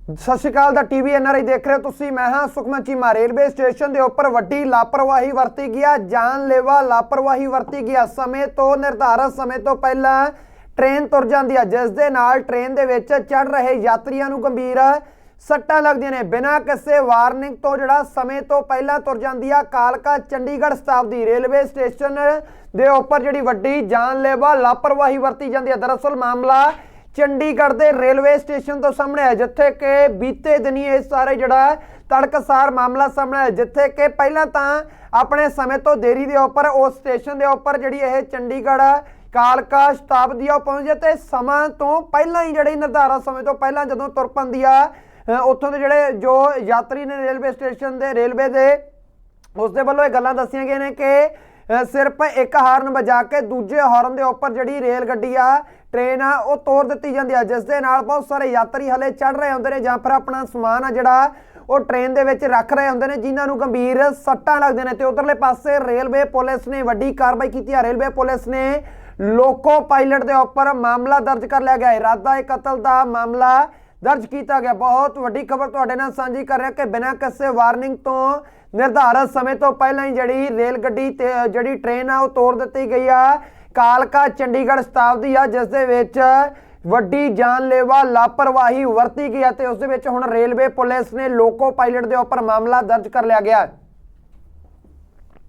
ਸਤਿ ਸ਼੍ਰੀ ਅਕਾਲ ਦਾ TV NRI ਦੇਖ ਰਹੇ ਹੋ ਤੁਸੀਂ। ਮੈਂ ਹਾਂ ਸੁਖਮਨ ਚੀਮਾ। ਰੇਲਵੇ ਸਟੇਸ਼ਨ ਦੇ ਉੱਪਰ ਵੱਡੀ ਲਾਪਰਵਾਹੀ ਵਰਤੀ ਗਿਆ ਜਾਨਲੇਵਾ ਲਾਪਰਵਾਹੀ ਵਰਤੀ ਗਿਆ ਸਮੇਂ ਤੋਂ ਨਿਰਧਾਰਤ, ਸਮੇਂ ਤੋਂ ਪਹਿਲਾਂ ਟ੍ਰੇਨ ਤੁਰ ਜਾਂਦੀ ਹੈ ਜਿਸ ਦੇ ਨਾਲ ਟ੍ਰੇਨ ਦੇ ਵਿੱਚ ਚੜ ਰਹੇ ਯਾਤਰੀਆਂ ਨੂੰ ਗੰਭੀਰ ਸੱਟਾਂ ਲੱਗਦੀਆਂ ਨੇ। ਬਿਨਾਂ ਕਿਸੇ ਵਾਰਨਿੰਗ ਤੋਂ ਜਿਹੜਾ ਸਮੇਂ ਤੋਂ ਪਹਿਲਾਂ ਤੁਰ ਜਾਂਦੀ ਆ, ਕਾਲਕਾ ਚੰਡੀਗੜ੍ਹ ਸ਼ਤਾਬਦੀ ਰੇਲਵੇ ਸਟੇਸ਼ਨ ਦੇ ਉੱਪਰ ਜਿਹੜੀ ਵੱਡੀ ਜਾਨਲੇਵਾ ਲਾਪਰਵਾਹੀ ਵਰਤੀ ਜਾਂਦੀ ਹੈ ਦਰਅਸਲ ਮਾਮਲਾ ਚੰਡੀਗੜ੍ਹ ਦੇ ਰੇਲਵੇ ਸਟੇਸ਼ਨ ਤੋਂ ਸਾਹਮਣੇ ਹੈ ਜਿੱਥੇ ਕਿ ਬੀਤੇ ਦਿਨੀ ਇਹ ਸਾਰੇ ਜਿਹੜਾ ਤੜਕਸਾਰ ਮਾਮਲਾ ਸਾਹਮਣੇ ਹੈ ਜਿੱਥੇ ਕਿ ਪਹਿਲਾਂ ਤਾਂ ਆਪਣੇ ਸਮੇਂ ਤੋਂ ਦੇਰੀ ਦੇ ਉੱਪਰ, ਉਸ ਸਟੇਸ਼ਨ ਦੇ ਉੱਪਰ ਜਿਹੜੀ ਇਹ ਚੰਡੀਗੜ੍ਹ ਕਾਲਕਾ ਸ਼ਤਾਬਦੀ ਆ, ਉਹ ਪਹੁੰਚੇ ਤੇ ਸਮਾਂ ਤੋਂ ਪਹਿਲਾਂ ਹੀ ਜਿਹੜੀ ਨਿਰਧਾਰਤ ਸਮੇਂ ਤੋਂ ਪਹਿਲਾਂ ਜਦੋਂ ਤੁਰ ਪੈਂਦੀ ਆ ਉੱਥੋਂ ਦੇ ਜਿਹੜੇ ਜੋ ਯਾਤਰੀ ਨੇ ਰੇਲਵੇ ਸਟੇਸ਼ਨ ਦੇ, ਰੇਲਵੇ ਦੇ ਉਸ ਦੇ ਵੱਲੋਂ ਇਹ ਗੱਲਾਂ ਦੱਸੀਆਂ ਗਈਆਂ ਨੇ ਕਿ ਸਿਰਫ ਇੱਕ ਹਾਰਨ ਵਜਾ ਕੇ ਦੂਜੇ ਹਾਰਨ ਦੇ ਉੱਪਰ ਜਿਹੜੀ ਰੇਲ ਗੱਡੀ ਆ ਟ੍ਰੇਨ ਆ, ਉਹ ਤੋੜ ਦਿੱਤੀ ਜਾਂਦੀ ਆ। ਜਿਸ ਦੇ ਨਾਲ ਬਹੁਤ ਸਾਰੇ ਯਾਤਰੀ ਹਲੇ ਚੜ ਰਹੇ ਹੁੰਦੇ ਨੇ ਜਾਂ ਫਿਰ ਆਪਣਾ ਸਮਾਨ ਆ ਜਿਹੜਾ, ਉਹ ਟ੍ਰੇਨ ਦੇ ਵਿੱਚ ਰੱਖ ਰਹੇ ਹੁੰਦੇ ਨੇ, ਜਿਨ੍ਹਾਂ ਨੂੰ ਗੰਭੀਰ ਸੱਟਾਂ ਲੱਗਦੇ ਨੇ। ਤੇ ਉਧਰਲੇ ਪਾਸੇ ਰੇਲਵੇ ਪੁਲਿਸ ਨੇ ਵੱਡੀ ਕਾਰਵਾਈ ਕੀਤੀ ਆ। ਰੇਲਵੇ ਪੁਲਿਸ ਨੇ ਲੋਕੋ ਪਾਇਲਟ ਦੇ ਉੱਪਰ ਮਾਮਲਾ ਦਰਜ ਕਰ ਲਿਆ ਗਿਆ। ਇਰਾਦਾ ਇਹ ਕਤਲ ਦਾ ਮਾਮਲਾ ਦਰਜ ਕੀਤਾ ਗਿਆ। ਬਹੁਤ ਵੱਡੀ ਖਬਰ ਤੁਹਾਡੇ ਨਾਲ ਸਾਂਝੀ ਕਰ ਰਿਹਾ ਕਿ ਬਿਨਾਂ ਕਿਸੇ ਵਾਰਨਿੰਗ ਤੋਂ ਨਿਰਧਾਰਤ ਸਮੇਂ ਤੋਂ ਪਹਿਲਾਂ ਹੀ ਜਿਹੜੀ ਰੇਲ ਗੱਡੀ ਤੇ, ਜਿਹੜੀ ਟ੍ਰੇਨ ਆ, ਉਹ ਤੋੜ ਦਿੱਤੀ ਗਈ ਆ। ਕਾਲਕਾ ਚੰਡੀਗੜ੍ਹ ਸ਼ਤਾਬਦੀ ਆ, ਜਿਸ ਦੇ ਵਿੱਚ ਵੱਡੀ ਜਾਨਲੇਵਾ ਲਾਪਰਵਾਹੀ ਵਰਤੀ ਗਈ ਆ ਤੇ ਉਸ ਦੇ ਵਿੱਚ ਹੁਣ ਰੇਲਵੇ ਪੁਲਿਸ ਨੇ ਲੋਕੋ ਪਾਇਲਟ ਦੇ ਉੱਪਰ ਮਾਮਲਾ ਦਰਜ ਕਰ ਲਿਆ ਗਿਆ।